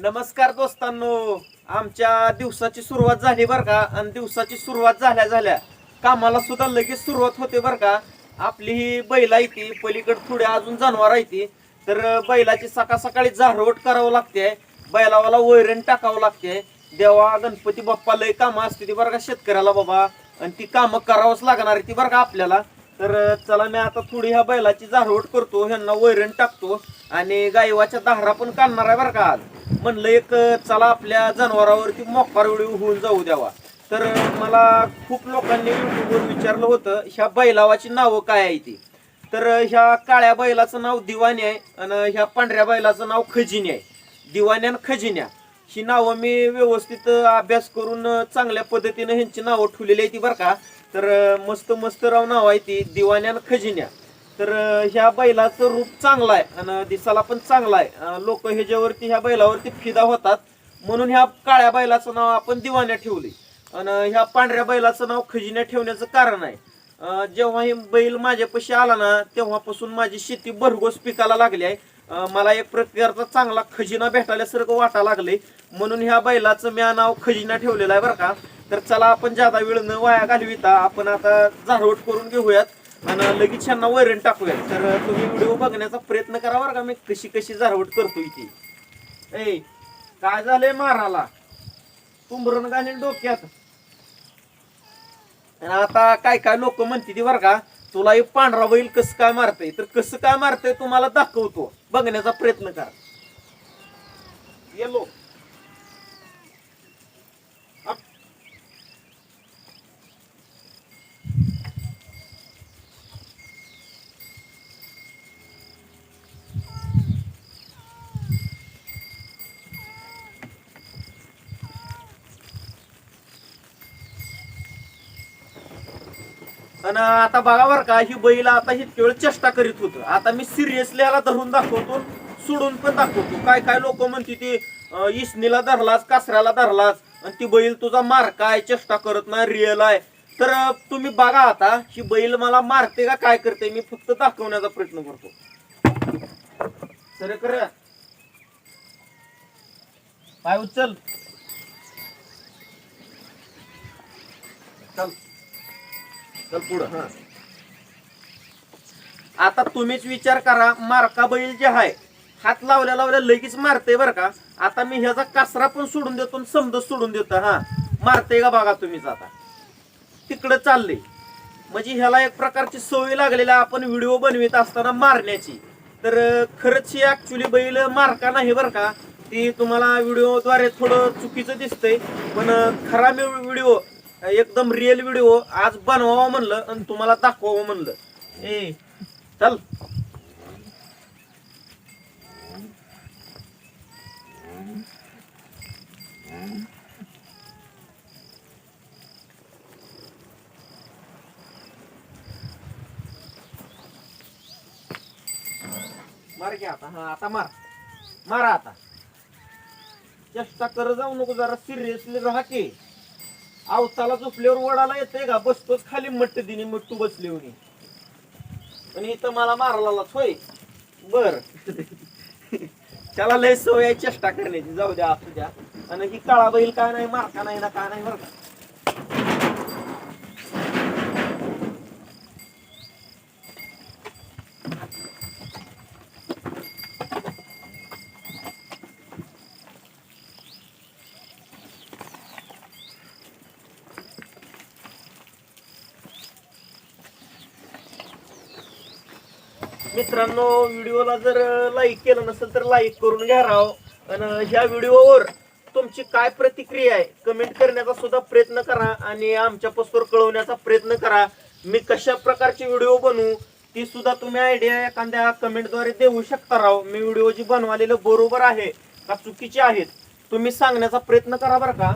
नमस्कार दोस्तांनो. आमच्या दिवसाची सुरुवात झाली बरं का? आणि दिवसाची सुरुवात झाल्या झाल्या कामाला सुद्धा लगेच सुरुवात होते बरं का? आपली ही बैल आहे ती पलीकडे थोडे अजून जनावर येते तर बैलाची सकाळ सकाळी झारवट करावं लागते. बैलावाला वैरण टाकावं लागते. देवा गणपती बाप्पा लय कामं असते ती बरं का शेतकऱ्याला बाबा. आणि ती कामं करावंच लागणार आहे ती बरं का आपल्याला. तर चला मी आता थोडी ह्या बैलाची झारवट करतो ह्यांना वैरण टाकतो आणि गायवाच्या दाहरा पण काढणार आहे बरं का आज. म्हणलं एक चला आपल्या जनावरावरती मोकार व्हिडिओ होऊन जाऊ द्यावा. तर मला खूप लोकांनी युट्यूबवर विचारलं होतं ह्या बैलावाची नावं काय आहे ती? तर ह्या काळ्या बैलाचं नाव दिवाणी आहे आणि ह्या पांढऱ्या बैलाचं नाव खजिनी आहे. दिवाण्या आणि खजिन्या. ही नावं मी व्यवस्थित अभ्यास करून चांगल्या पद्धतीनं ह्यांची नावं ठेवलेली आहे ती बरं का. तर मस्त मस्त राव नाव आहे ती दिवाण्या आणि खजिन्या. तर ह्या बैलाचं रूप चांगलं आहे आणि दिसाला पण चांगला आहे. लोक ह्याच्यावरती ह्या बैलावरती फिदा होतात. म्हणून ह्या काळ्या बैलाचं नाव आपण दिवाण्या ठेवली आणि ह्या पांढऱ्या बैलाचं नाव खजिन्या ठेवण्याचं कारण आहे. जेव्हा हे बैल माझ्यापाशी आला ना तेव्हापासून माझी शेती भरघोस पिकाला लागली आहे. मला एक प्रकारचा चांगला खजिना भेटायल्यासारखं वाटा लागले म्हणून ह्या बैलाचं म्या नाव खजिना ठेवलेलं आहे बरं का. तर चला आपण जादा वेळ न वाया घालविता आपण आता झारवट करून घेऊयात आणि लगेच यांना वैरण टाकूयात. तर तुम्ही व्हिडिओ बघण्याचा प्रयत्न करा बरं का मी कशी कशी झारवट करतो इथे ए काय झालंय माराला? तुंबरण घालेल डोक्यात. आणि आता काय काय लोक म्हणते ती बरं का तुला हे पांढरा बैल कसं काय मारतय? तर कसं काय मारतय तुम्हाला दाखवतो. बघण्याचा प्रयत्न करा. येलो आणि आता बघा बरं का ही बैल आता ही केवळ चेष्टा करीत होत. आता मी सिरियसली याला धरून दाखवतो सोडून पण दाखवतो. काय काय लोक म्हणते ती इसनीला धरलास कासऱ्याला धरलास आणि ती बैल तुझा मार काय चेष्टा करत नाही रिअल आहे. तर तुम्ही बघा आता ही बैल मला मारते का काय करते मी फक्त दाखवण्याचा प्रयत्न करतो. सर कर. पाय उचल. चल. चल पुढं. हा. आता तुम्हीच विचार करा मारका बैल जे आहे हात लावल्या लावल्या लगेच मारते बरं का? आता मी ह्याचा कासरा पण सोडून देतो आणि समज सोडून देतो हा. मारते का बघा तुम्हीच आता? तिकडं चालले म्हणजे ह्याला एक प्रकारची सवय लागलेली आपण व्हिडिओ बनवित असताना मारण्याची. तर खरंच ही ऍक्च्युली बैल मारका नाही बरं का? ती तुम्हाला व्हिडिओद्वारे थोडं चुकीचं दिसतंय पण खरा मी व्हिडिओ एकदम रिअल व्हिडिओ आज बनवावा म्हणलं आणि तुम्हाला दाखवावं म्हणलं. ए चल. मार घ्या आता. हा आता मार. मारा आता. चेष्टा कर जाऊ नको जरा. सिरियसली राहा की. आवताला झोपल्यावर वडाला येते का? बसतोच खाली मट्ट दिनी मट्टू बसली होती आणि इथं मला मारलाच होय बर. त्याला लय सवय चेष्टा करण्याची. जाऊ द्या असू द्या. आणि ही काळा बैल काय नाही मारका नाही ना काय नाही बरं मित्रांनो व्हिडिओला जर लाईक केलं नसेल तर लाईक करून घ्या राव. आणि ह्या व्हिडिओवर तुमची काय प्रतिक्रिया आहे कमेंट करण्याचा सुद्धा प्रयत्न करा आणि आमच्या पोस्टवर कळवण्याचा प्रयत्न करा. मी कशा प्रकारचे व्हिडिओ बनवू ती सुद्धा तुम्ही आयडिया एखाद्या कमेंटद्वारे देऊ शकता राव. मी व्हिडिओ जी बनवालेलं बरोबर आहे का चुकीचे आहेत तुम्ही सांगण्याचा प्रयत्न करा बरं का.